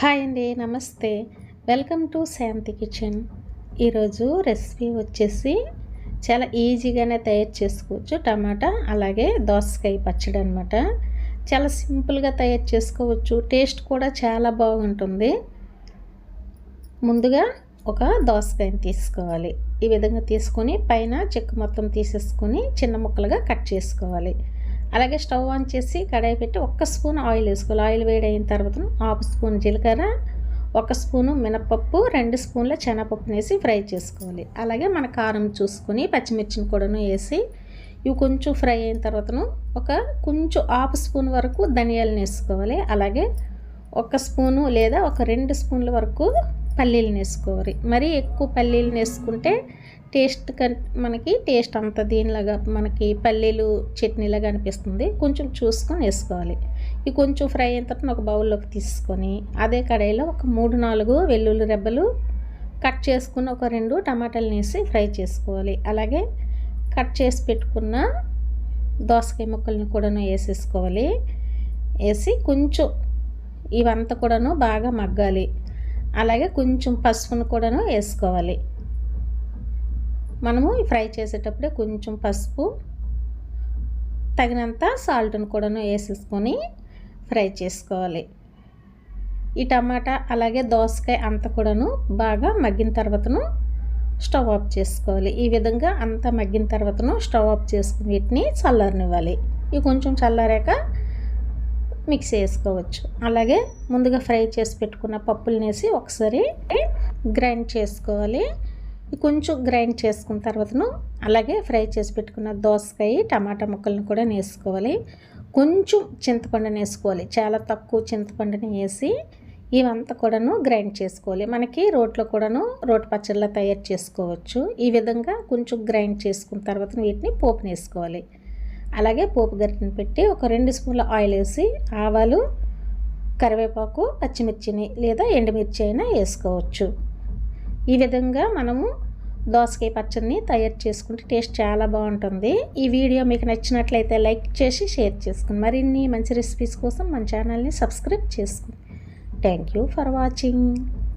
Hi అండి namaste. Welcome to Shanti Kitchen. ఈరోజు recipe వచ్చేసి చాలా ఈజీగానే తయారు చేసుకోవచ్చు. టమాటా అలాగే దోసకాయ పచ్చడి అనమాట చాలా సింపుల్గా తయారు చేసుకోవచ్చు. టేస్ట్ కూడా చాలా బాగుంటుంది. ముందుగా ఒక దోసకాయని తీసుకోవాలి. ఈ విధంగా తీసుకొని పైన చెక్క మొత్తం తీసేసుకొని చిన్న ముక్కలుగా కట్ చేసుకోవాలి. అలాగే స్టవ్ ఆన్ చేసి కడాయి పెట్టి ఒక్క స్పూన్ ఆయిల్ వేసుకోవాలి. ఆయిల్ వేడి అయిన తర్వాత హాఫ్ స్పూన్ జీలకర్ర ఒక స్పూను మినపప్పు రెండు స్పూన్ల శనగపప్పును వేసి ఫ్రై చేసుకోవాలి. అలాగే మన కారం చూసుకొని పచ్చిమిర్చిని కూడాను వేసి ఇవి కొంచెం ఫ్రై అయిన తర్వాతను ఒక కొంచెం హాఫ్ స్పూన్ వరకు ధనియాలను వేసుకోవాలి. అలాగే ఒక స్పూను లేదా ఒక రెండు స్పూన్ల వరకు పల్లీలు వేసుకోవాలి మరీ ఎక్కువ పల్లీలు వేసుకుంటే టేస్ట్ కన్ మనకి టేస్ట్ అంత దీనిలాగా మనకి పల్లీలు చట్నీలాగా అనిపిస్తుంది. కొంచెం చూసుకొని వేసుకోవాలి. ఇవి కొంచెం ఫ్రై అయిన తర్వాత ఒక బౌల్లోకి తీసుకొని అదే కడాయిలో ఒక మూడు నాలుగు వెల్లుల్లి రెబ్బలు కట్ చేసుకుని ఒక రెండు టమాటాలు వేసి ఫ్రై చేసుకోవాలి. అలాగే కట్ చేసి పెట్టుకున్న దోసకాయ ముక్కలను కూడాను వేసేసుకోవాలి. వేసి కొంచెం ఇవంతా కూడాను బాగా మగ్గాలి. అలాగే కొంచెం పసుపును కూడాను వేసుకోవాలి. మనము ఫ్రై చేసేటప్పుడే కొంచెం పసుపు తగినంత సాల్ట్ను కూడాను వేసేసుకొని ఫ్రై చేసుకోవాలి. ఈ టమాటా అలాగే దోసకాయ అంత కూడాను బాగా మగ్గిన తర్వాతను స్టవ్ ఆఫ్ చేసుకోవాలి. ఈ విధంగా అంతా మగ్గిన తర్వాతను స్టవ్ ఆఫ్ చేసుకుని వీటిని చల్లారనివ్వాలి. ఇవి కొంచెం చల్లారాక మిక్స్ చేసుకోవచ్చు. అలాగే ముందుగా ఫ్రై చేసి పెట్టుకున్న పప్పులనేసి ఒకసారి గ్రైండ్ చేసుకోవాలి. కొంచెం గ్రైండ్ చేసుకున్న తర్వాతను అలాగే ఫ్రై చేసి పెట్టుకున్న దోసకాయ టమాటా ముక్కలను కూడా వేసుకోవాలి కొంచెం చింతపండుని వేసుకోవాలి. చాలా తక్కువ చింతపండుని వేసి ఇవంతా కూడాను గ్రైండ్ చేసుకోవాలి. మనకి రోట్లో కూడాను రోటి పచ్చళ్ళ తయారు చేసుకోవచ్చు. ఈ విధంగా కొంచెం గ్రైండ్ చేసుకున్న తర్వాత వీటిని పోపునేసుకోవాలి అలాగే పోపు గరిటెని పెట్టి ఒక రెండు స్పూన్ల ఆయిల్ వేసి ఆవాలు కరివేపాకు పచ్చిమిర్చిని లేదా ఎండుమిర్చి అయినా వేసుకోవచ్చు. ఈ విధంగా మనము దోసకాయ పచ్చడిని తయారు చేసుకుంటే టేస్ట్ చాలా బాగుంటుంది. ఈ వీడియో మీకు నచ్చినట్లయితే లైక్ చేసి షేర్ చేసుకుని మరిన్ని మంచి రెసిపీస్ కోసం మన ఛానల్ని సబ్స్క్రైబ్ చేసుకుని. Thank you for watching.